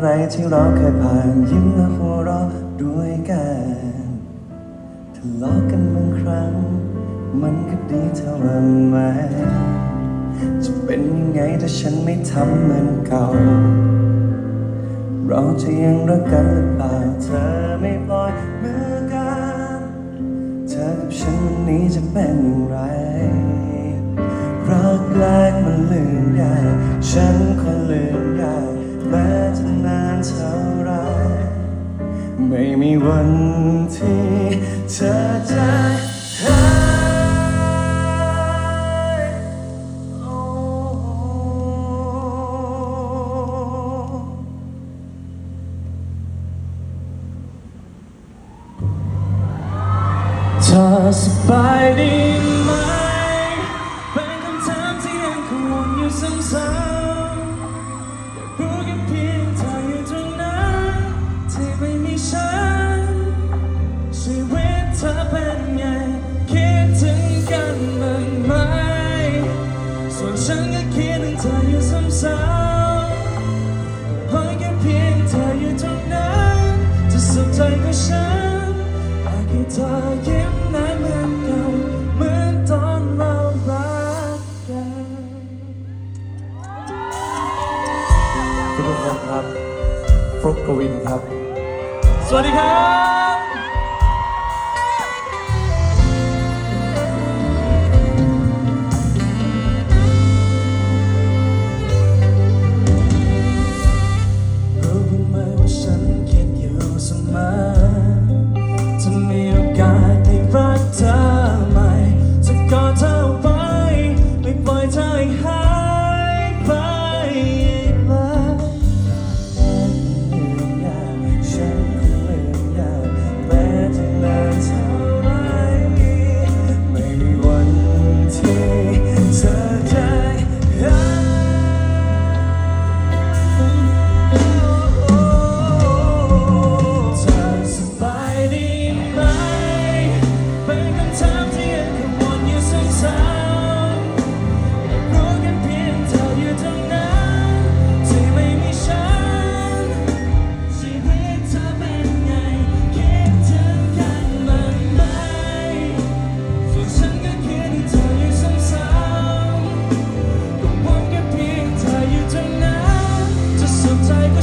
อะไรที่เราเคยผ่านยิ้มและหัวเราะด้วยกันทะเลาะกันบางครั้ง มันก็ดีเท่าไหร่จะเป็นยังไงถ้าฉันไม่ทำเหมือนเก่า เราจะยังรักกันหรือเปล่าเธอไม่ปล่อยมือกันเธอกับฉันวันนี้จะเป็นอย่างไรรักแรก วันที่เธอจะหายโอ้เธอสบายดี ฉันก็คิดถึงเธออยู่ซ้ำๆขอแค่เพียงเธออยู่ตรงนั้นจะสุขใจกับฉันอยากให้เธอยิ้มได้เหมือนเก่าเหมือนตอนเรารักกันทุกคนครับฟลุกกวินครับ สวัสดีครับ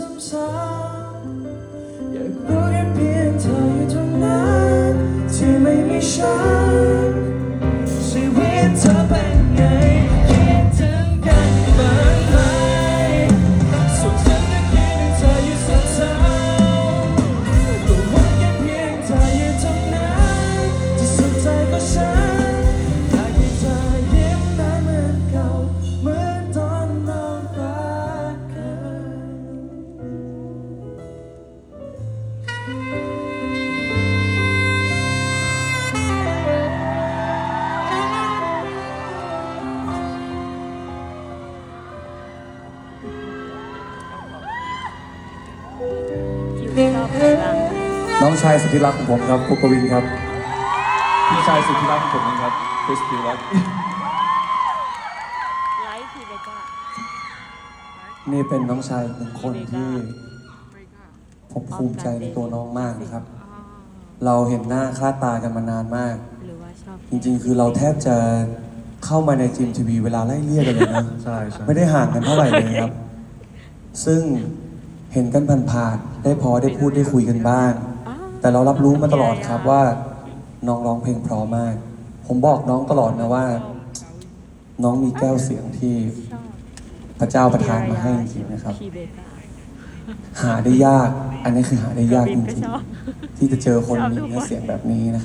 ว น้องชายสุดที่รักของผมครับปุกกวินครับ พี่ชายสุดที่รักของผมนะครับคริสพิวัตไลฟ์พีเบก้านี่เป็นน้องชายหนึ่งคนที่ผมภูมิใจในตัวน้องมากนะครับ เราเห็นหน้าค่าตากันมานานมาก หรือว่าชอบจริงๆ คือเราแทบจะเข้ามาในจิมทีวีเวลาไล่เลี่ยกันเลยนะใช่ใช่ไม่ได้ห่างกันเท่าไหร่เลยครับ ซึ่งเห็นกันผ่านๆได้พอได้พูดได้คุยกันบ้าง แต่เรารับรู้มาตลอดครับว่าน้องร้องเพลงเพราะมาก ผมบอกน้องตลอดนะว่า น้องมีแก้วเสียงที่ชอบพระเจ้าประทานมาให้จริงๆนะครับพีเบก้าหาได้ยาก อันนี้คือหาได้ยากจก็ริงชอบๆที่จะเจอคนมีเนื้อเสียงแบบนี้นะครับ